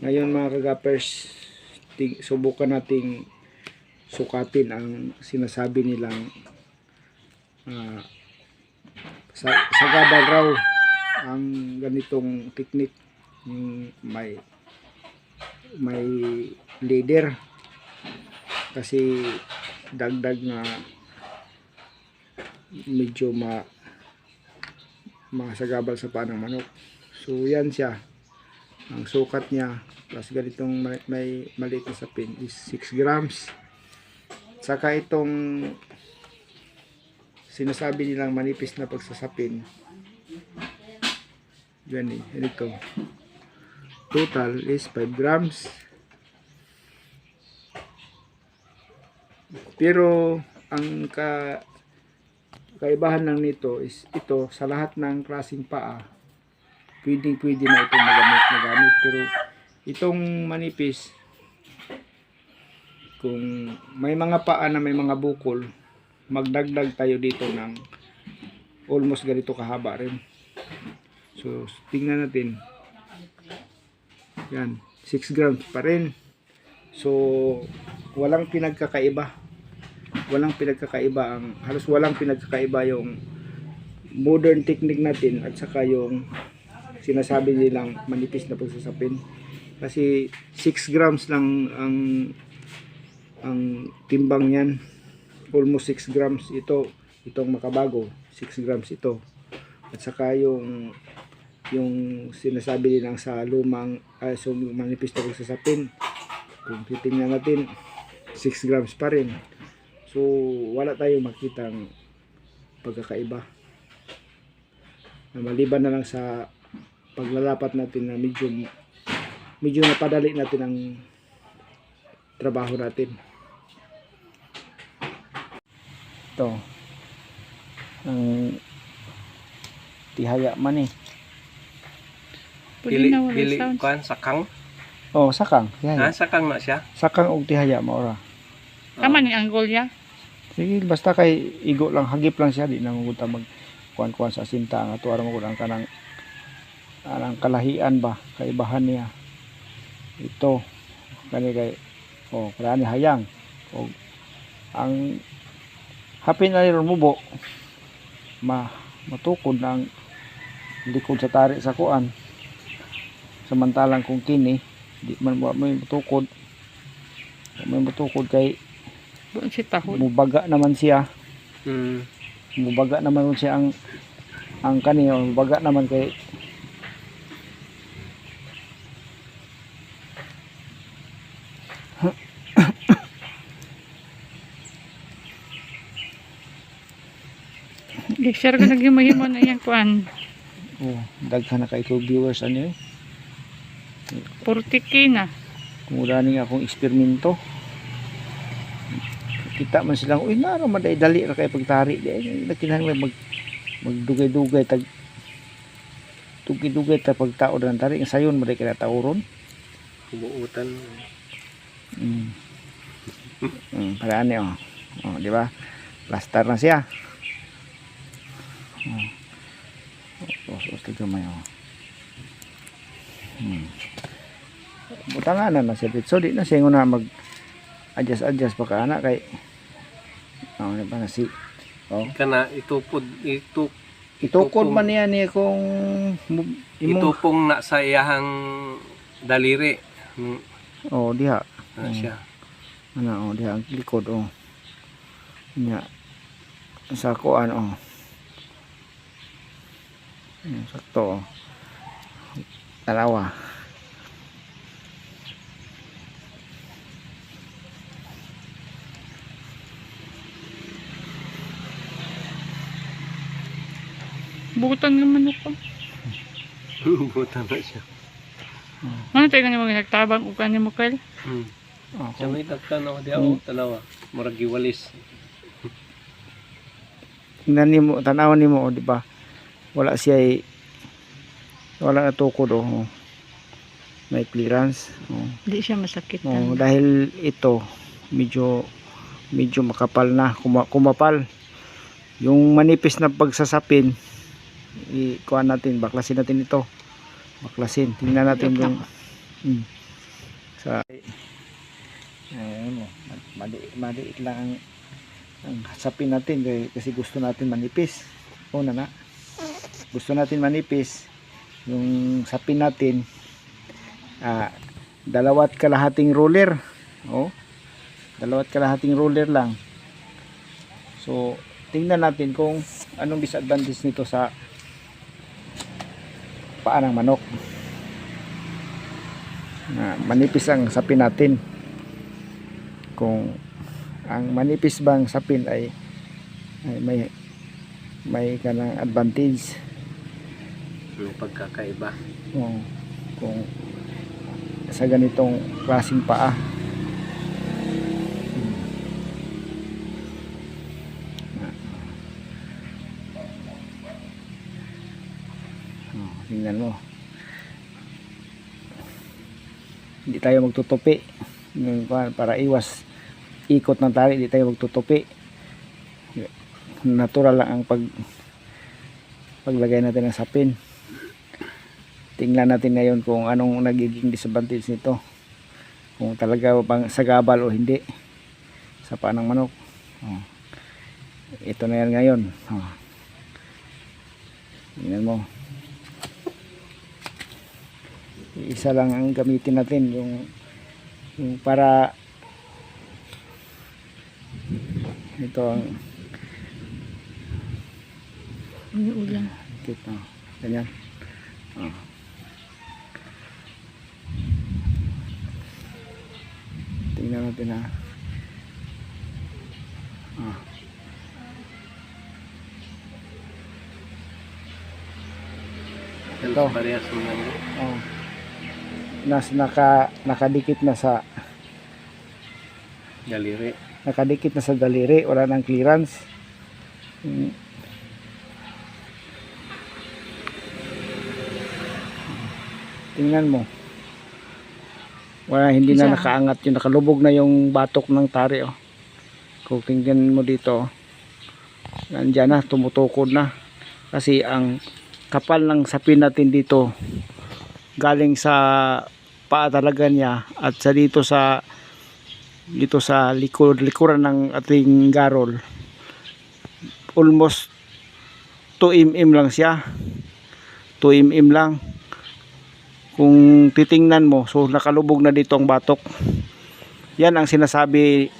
Ngayon mga kagapers, subukan nating sukatin ang sinasabi nilang ah, sa, sagabal raw ang ganitong technique yung may may leader. Kasi dagdag na medyo ma masagabal sa paa ng manok. So yan siya ang sukat niya plus ganitong may, may maliit na sapin is 6 grams. Saka itong sinasabi nilang manipis na pagsasapin. Yan eh ito. Total is 5 grams. Pero ang ka kaibahan lang nito is ito sa lahat ng klaseng paa pwedeng pwede na itong magamit, magamit. Pero itong manipis kung may mga paa na may mga bukol magdagdag tayo dito ng almost ganito kahaba rin. So tingnan natin. Yan 6 grams pa rin. So walang pinagkakaiba. Walang pinagkakaiba ang halos walang pinagkakaiba yung modern technique natin at saka yung sinasabi nilang manipis na pagsasapin. Kasi 6 grams lang ang ang timbang niyan. Almost 6 grams ito itong makabago. 6 grams ito. At saka yung yung sinasabi nilang sa lumang ay so manipis na pagsasapin. Kung titingnan natin 6 grams pa rin. So, wala tayong makitang pagkakaiba. Maliban na lang sa paglalapat natin na medyo medyo napadali natin ang trabaho natin. Ito. Ang tihaya man eh. Pili, na wala pili kuan sakang. Oh, sakang. Ha, Tihaya. sakang na siya. Sakang og tihaya maora. Tama ni angle niya. Sige, basta kay igo lang, hagip lang siya, di nanguguta mag kuan-kuan sa sinta nga tuwara mo ang kanang anang kalahian ba, kaibahan niya. Ito, kani kay oh, kani hayang. O ang hapin na ron mubo ma matukod ng likod sa tari sa kuan. Samantalang kung kini di man wa may matukod. May matukod kay Doon si tahod. mubaga naman siya Hmm. mubaga naman siya ang ang kaniyo mubaga naman kay I-share ko naging mahimo na yan kuan. oh daghan na kay ko viewers ano eh 40k na. kumuda ni akong eksperimento kita man silang uy naro man dai dali ra kay pagtari di nakinahanglan mag magdugay-dugay tag dugay-dugay ta pagtao ng tari sayon mo dai kaya tauron Humuutan. Mm. Mm, paraan niya, oh. Oh, di ba? Plaster na siya. Oh. Oh, oh, oh, gamay, oh. Hmm. Butanganan na siya. So, di na siya na mag adjust-adjust pa ka anak kay oh, di ba na si oh. Kana itupod itu Itukod man niya niya kung itupong na sa iyahang daliri. Hmm. oh diha Na siya. ano oh diha ang likod oh nya sa kuan oh Yan, sakto dalawa Butan naman ako. Humuutan na siya. Ano tayo nga mga nagtabang o kanin mo kail? Hmm. oh, Siya may tagtanaw di ako tanawa. Murag giwalis. tingnan nimo tanaw nimo oh, di ba wala siya ay- wala na tukod oh oh. may clearance oh. Hindi siya masakit. Oh, dahil ito medyo medyo makapal na, kuma, kumapal. Yung manipis na pagsasapin, i kuha natin, baklasin natin ito. Baklasin. Tingnan natin yung mm, sa ayun mo mali, maliit lang ang, ang sapin natin kay- kasi gusto natin manipis una na gusto natin manipis yung sapin natin. Ah, dalawat kalahating roller oh dalawat kalahating roller lang. So tingnan natin kung anong disadvantage nito sa paa ng manok. Na manipis ang sapin natin. Kung ang manipis bang sapin ay, ay may may kanang advantage May pagkakaiba. kung, kung sa ganitong klaseng paa. Oh, tingnan mo. Hindi tayo magtutupi. Yung para iwas ikot ng tali hindi tayo magtutupi. Natural lang ang pag paglagay natin ng sapin tingnan natin ngayon kung anong nagiging disadvantage nito kung talaga bang sagabal o hindi sa paa ng manok oh. ito na yan ngayon oh. tingnan mo isa lang ang gamitin natin yung, yung para ito ang May ulan. kita ganyan oh. Tingnan natin ha ah. Ito. Parehas lang. Oh. Nas naka nakadikit na sa Daliri. nakadikit na sa daliri, wala nang clearance. Mm. Tingnan mo. Wala hindi na nakaangat yung nakalubog na yung batok ng tari oh. Kung tingnan mo dito oh. Nandiyan na tumutukod na. Kasi ang kapal ng sapin natin dito galing sa paa talaga niya at sa dito sa dito sa likod likuran ng ating garol almost 2 mm lang siya 2 mm lang kung titingnan mo so nakalubog na dito ang batok. Yan ang sinasabi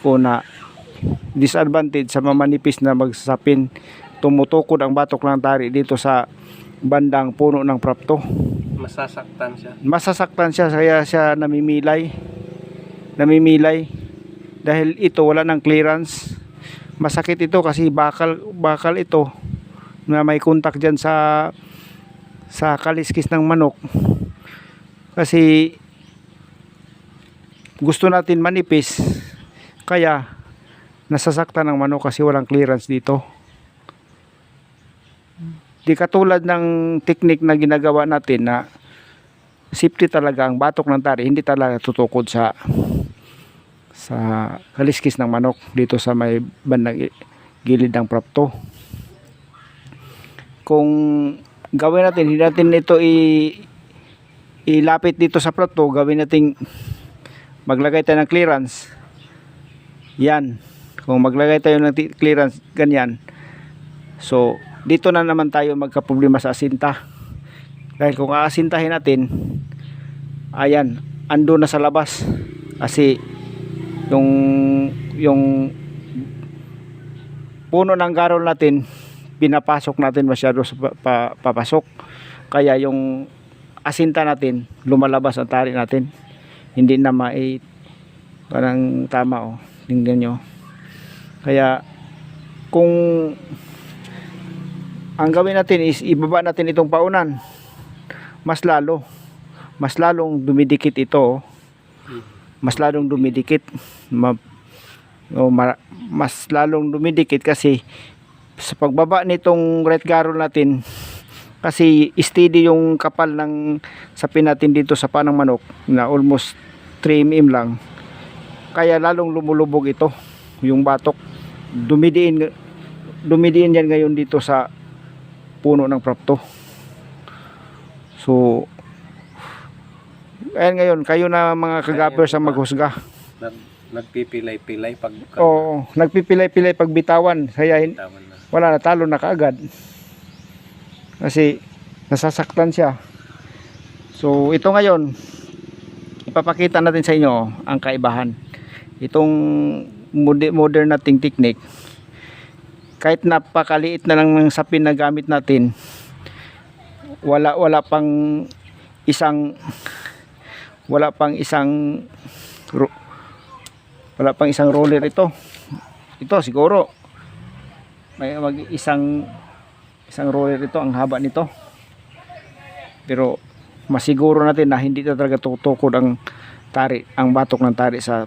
ko na disadvantage sa mamanipis na magsasapin. Tumutukod ang batok ng tari dito sa bandang puno ng prapto. Masasaktan siya. masasaktan siya kaya siya namimilay. Namimilay. Dahil ito wala ng clearance. Masakit ito kasi bakal bakal ito na may contact dyan sa sa kaliskis ng manok. Kasi gusto natin manipis kaya nasasaktan ng manok kasi walang clearance dito. Di katulad ng technique na ginagawa natin na safety talaga ang batok ng tari hindi talaga tutukod sa sa kaliskis ng manok dito sa may bandang gilid ng prapto kung gawin natin hindi natin ito i ilapit dito sa prapto gawin natin maglagay tayo ng clearance. Yan. Kung maglagay tayo ng clearance ganyan. So dito na naman tayo magkaproblema sa asinta. Dahil kung aasintahin natin ayan ando na sa labas. Kasi yung yung puno ng garol natin pinapasok natin masyado sa pa- pa- papasok. Kaya yung asinta natin lumalabas ang tari natin. Hindi na mai parang tama oh. Tingnan nyo. Kaya kung ang gawin natin is ibaba natin itong paunan mas lalo mas lalong dumidikit ito mas lalong dumidikit oh, ma- mas lalong dumidikit kasi sa pagbaba nitong red garol natin kasi steady yung kapal ng sapin natin dito sa panang manok na almost 3 mm lang kaya lalong lumulubog ito yung batok dumidiin dumidiin yan ngayon dito sa puno ng prapto so Ayan ngayon, kayo na mga kagapers ang maghusga. Nag, nagpipilay-pilay pag Oo, nagpipilay-pilay pag bitawan. Kaya na. Wala na, talo na kaagad. Kasi nasasaktan siya. So ito ngayon, ipapakita natin sa inyo ang kaibahan. Itong mode- modern nating technique, kahit napakaliit na lang ng sapin na gamit natin, wala wala pang isang wala pang isang wala pang isang roller ito. Ito siguro may mag isang isang roller ito ang haba nito. Pero masiguro natin na hindi na talaga tutukod ang tari ang batok ng tari sa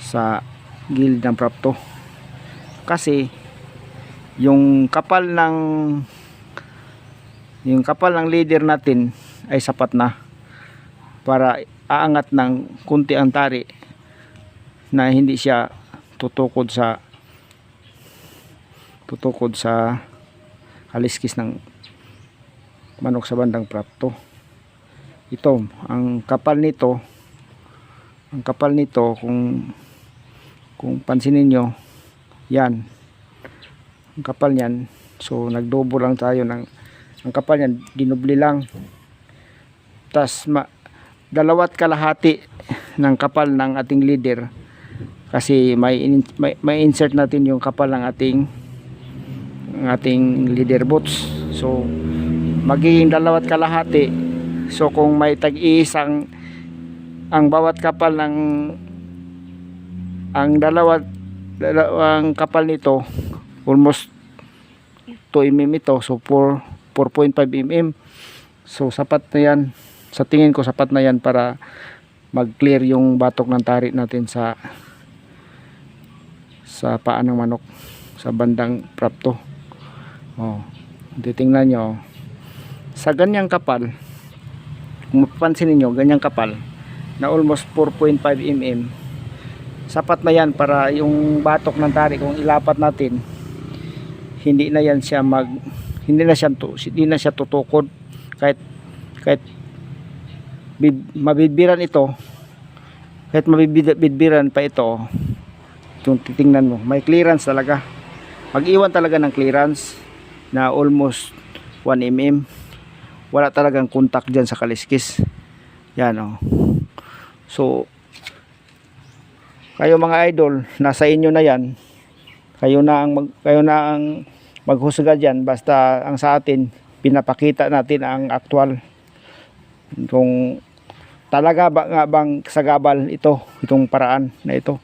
sa gilid ng prapto kasi yung kapal ng yung kapal ng leader natin ay sapat na para aangat ng kunti ang tari na hindi siya tutukod sa tutukod sa kaliskis ng manok sa bandang prapto. Ito ang kapal nito ang kapal nito kung kung pansinin nyo yan. Ang kapal niyan so nagdobo lang tayo ng ang kapal niyan dinubli lang. Tas ma, dalawat kalahati ng kapal ng ating leader kasi may, may, may insert natin yung kapal ng ating ng ating leader boots. So magiging dalawat kalahati. So kung may tag-iisang ang bawat kapal ng ang dalawat dalawang kapal nito almost 2 mm ito. So 4 4.5 mm. So sapat na yan. Sa tingin ko sapat na yan para mag-clear yung batok ng tari natin sa sa paa ng manok sa bandang prapto oh. Titingnan nyo. Sa ganyang kapal kung mapapansin niyo ganyang kapal na almost 4.5 mm sapat na yan para yung batok ng tari kung ilapat natin hindi na yan siya mag hindi na siya hindi na siya tutukod. Kahit kahit bid, mabidbiran ito kahit mabidbiran pa ito kung titingnan mo may clearance talaga. Mag-iwan talaga ng clearance na almost 1 mm wala talagang contact dyan sa kaliskis. Yan o so kayo mga idol nasa inyo na yan. Kayo na ang mag, kayo na ang maghusga diyan basta ang sa atin pinapakita natin ang aktual kung talaga ba nga bang sagabal ito itong paraan na ito.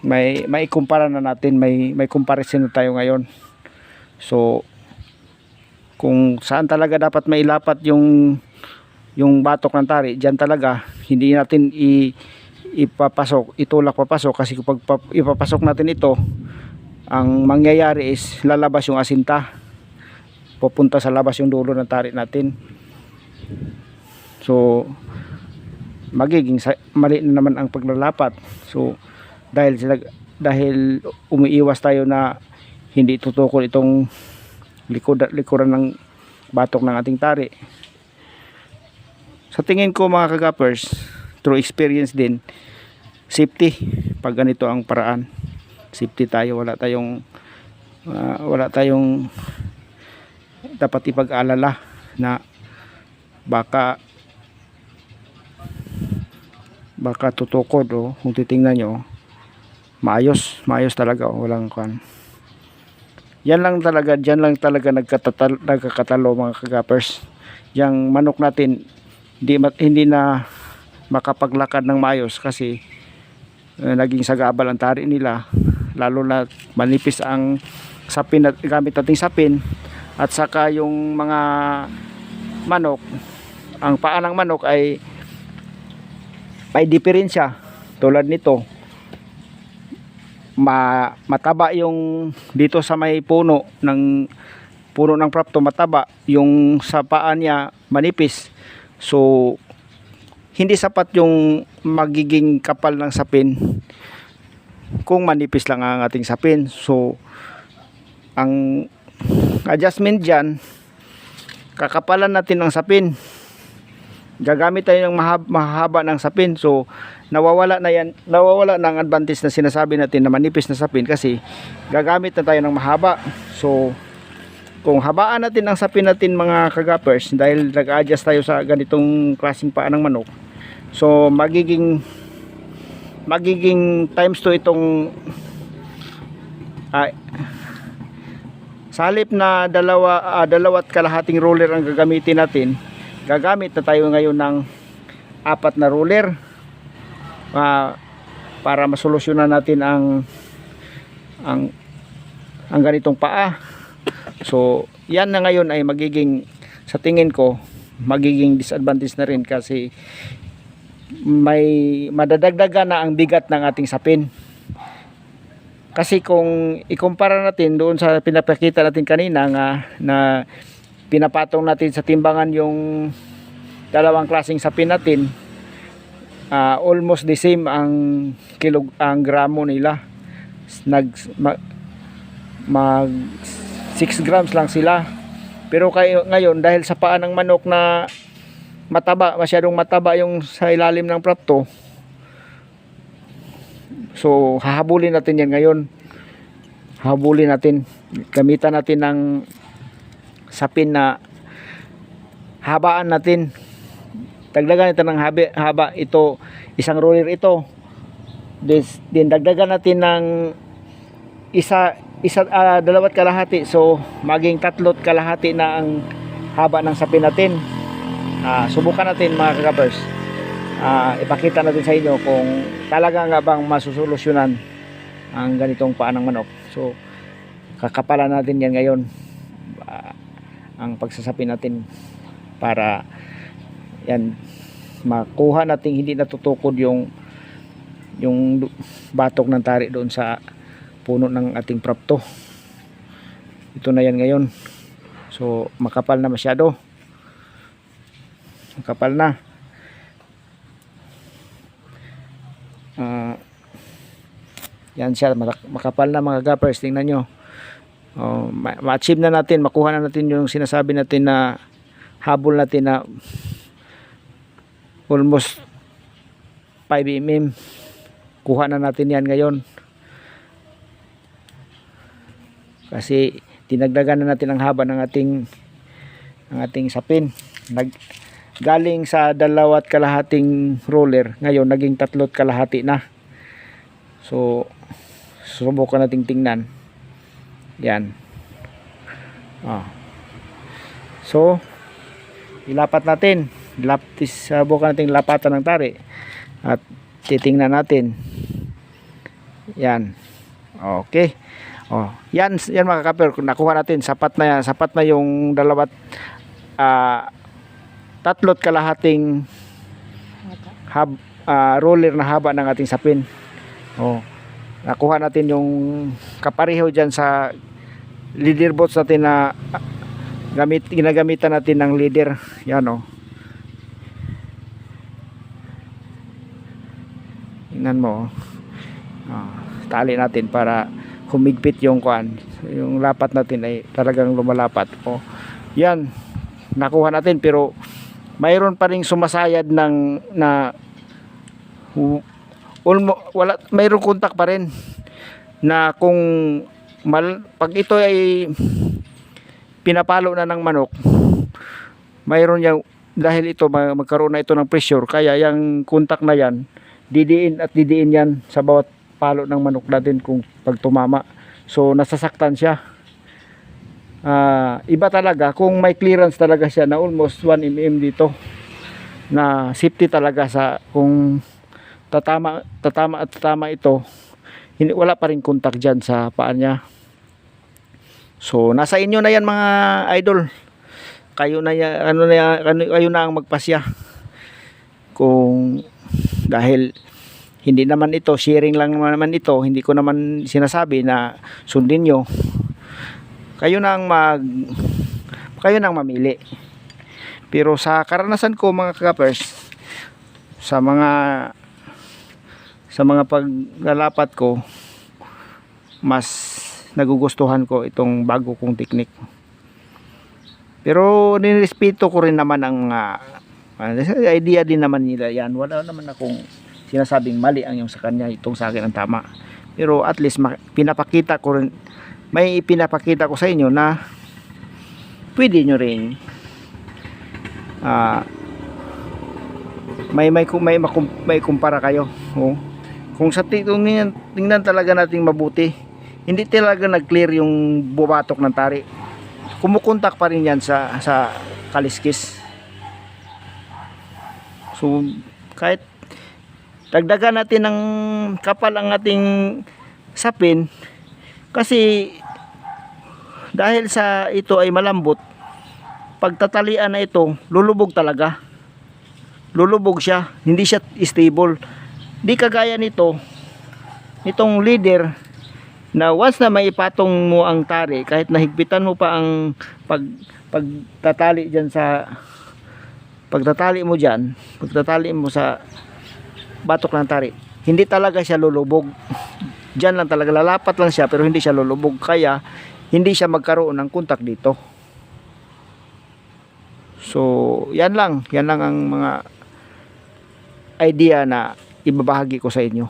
May may kumpara na natin may may comparison na tayo ngayon so kung saan talaga dapat mailapat yung yung batok ng tari diyan talaga hindi natin i ipapasok itulak papasok. Kasi kapag pa- ipapasok natin ito ang mangyayari is lalabas yung asinta. Pupunta sa labas yung dulo ng tari natin. So magiging mali na naman ang paglalapat. So dahil dahil umiiwas tayo na hindi tutukol itong likod likuran ng batok ng ating tari. Sa tingin ko mga kagapers through experience din safety pag ganito ang paraan. Safety tayo wala tayong ah, wala tayong dapat ipag-alala na baka baka tutukod o kung titingnan nyo maayos maayos talaga o walang kan yan lang talaga dyan lang talaga nagkatatal, nagkakatalo mga kagapers. Yung manok natin hindi, hindi na makapaglakad ng maayos kasi eh, naging sagabal ang tari nila. Lalo na manipis ang sapin at gamit nating sapin. At saka yung mga manok ang paa ng manok ay may diferensya tulad nito ma mataba yung dito sa may puno ng puno ng prapto mataba yung sa paa niya manipis. So hindi sapat yung magiging kapal ng sapin kung manipis lang ang ating sapin. So ang adjustment dyan kakapalan natin ng sapin. Gagamit tayo ng mahab- mahaba ng sapin. So, nawawala na yan, nawawala ng advantage na sinasabi natin na manipis na sapin kasi gagamit na tayo ng mahaba. So, kung habaan natin ang sapin natin mga kagapers dahil nag-adjust tayo sa ganitong klaseng paa ng manok. So, magiging magiging times to itong ah, sa halip na dalawa, ah, dalawat kalahating roller ang gagamitin natin, gagamit na tayo ngayon ng apat na roller ah, para masolusyonan natin ang ang ang ganitong paa. So, yan na ngayon ay magiging sa tingin ko magiging disadvantage na rin kasi may madadagdagan na ang bigat ng ating sapin. Kasi kung ikumpara natin doon sa pinapakita natin kanina nga na pinapatong natin sa timbangan yung dalawang klaseng sapin natin ah, almost the same ang kilog ang gramo nila. Nag ma- mag 6 grams lang sila. Pero kayo ngayon dahil sa paa ng manok na mataba masyadong mataba yung sa ilalim ng prapto so hahabulin natin yan ngayon. Hahabulin natin. Gamitan natin ng sapin na habaan natin dagdagan ito ng habi, haba ito isang roller ito. Des, din dagdagan natin ng isa isa ah, dalawat kalahati. So maging tatlot kalahati na ang haba ng sapin natin. Ah, subukan natin mga kagabers Ah, ipakita natin sa inyo kung talaga nga bang masusolusyonan ang ganitong paa ng manok. So kakapalan natin yan ngayon Ah, ang pagsasapi natin para yan. Makuha nating hindi natutukod yung yung batok ng tari doon sa puno ng ating prapto ito na yan ngayon. So makapal na masyado. Makapal na. Ah, yan siya. Makapal na mga gappers. Tingnan nyo. Oh, ma- ma-achieve na natin. Makuha na natin yung sinasabi natin na habol natin na almost 5 mm kuha na natin yan ngayon. Kasi tinagdagan na natin ang haba ng ating ang ating sapin. Nag galing sa dalawat kalahating roller ngayon naging tatlot kalahati na. So subukan nating tingnan. Yan. Ah. so ilapat natin lapis subukan nating lapatan ng tari. At titingnan natin. Yan. Okay. Oh yan yan mga kung nakuha natin. Sapat na yan sapat na yung dalawat ah tatlot kalahating hab, ah, roller na haba ng ating sapin. Oh nakuha natin yung kapareho dyan sa leader boats natin na ah, gamit ginagamitan natin ng leader. Yan oh Tingnan mo. oh. Ah, tali natin para humigpit yung kuan. Yung lapat natin ay talagang lumalapat. Oh. Yan. Nakuha natin pero mayroon pa ring sumasayad ng na ulmo, wala mayroong kontak pa rin na kung mal, pag ito ay pinapalo na ng manok mayroon yung dahil ito ma- magkaroon na ito ng pressure kaya yung kontak na yan didiin at didiin yan sa bawat palo ng manok natin kung pag tumama. So nasasaktan siya. Ah, iba talaga kung may clearance talaga siya na almost 1 mm dito. Na safety talaga sa kung tatama tatama at tatama ito wala pa rin contact diyan sa paa niya. So nasa inyo na yan mga idol. Kayo na ano na ano, kayo na ang magpasya. Kung dahil hindi naman ito sharing lang naman ito hindi ko naman sinasabi na sundin nyo. Kayo nang mag kayo nang mamili. Pero sa karanasan ko mga kapers sa mga sa mga paglalapat ko mas nagugustuhan ko itong bago kong teknik. Pero nirespeto ko rin naman ang ah, Ah, idea din naman nila yan. Wala naman akong sinasabing mali ang yung sa kanya, itong sa akin ang tama. Pero at least pinapakita ko rin, may pinapakita ko sa inyo na pwede nyo rin ah, may may may may kumpara kayo. Oh. Kung sa tingnan, tingnan talaga nating mabuti, hindi talaga nag-clear yung bubatok ng tari. Kumukontak pa rin yan sa sa kaliskis. So kahit dagdagan natin ng kapal ang ating sapin kasi dahil sa ito ay malambot pagtatalian na ito lulubog talaga. Lulubog siya hindi siya stable. Di kagaya nito nitong leader na once na may ipatong mo ang tari kahit nahigpitan mo pa ang pag pagtatali diyan sa pagtatali mo diyan pagtatali mo sa batok ng tari hindi talaga siya lulubog. Diyan lang talaga lalapat lang siya pero hindi siya lulubog. Kaya hindi siya magkaroon ng kontak dito. So yan lang. Yan lang ang mga idea na ibabahagi ko sa inyo.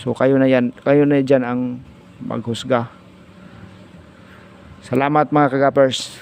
So kayo na yan kayo na dyan ang maghusga. Salamat mga kagapers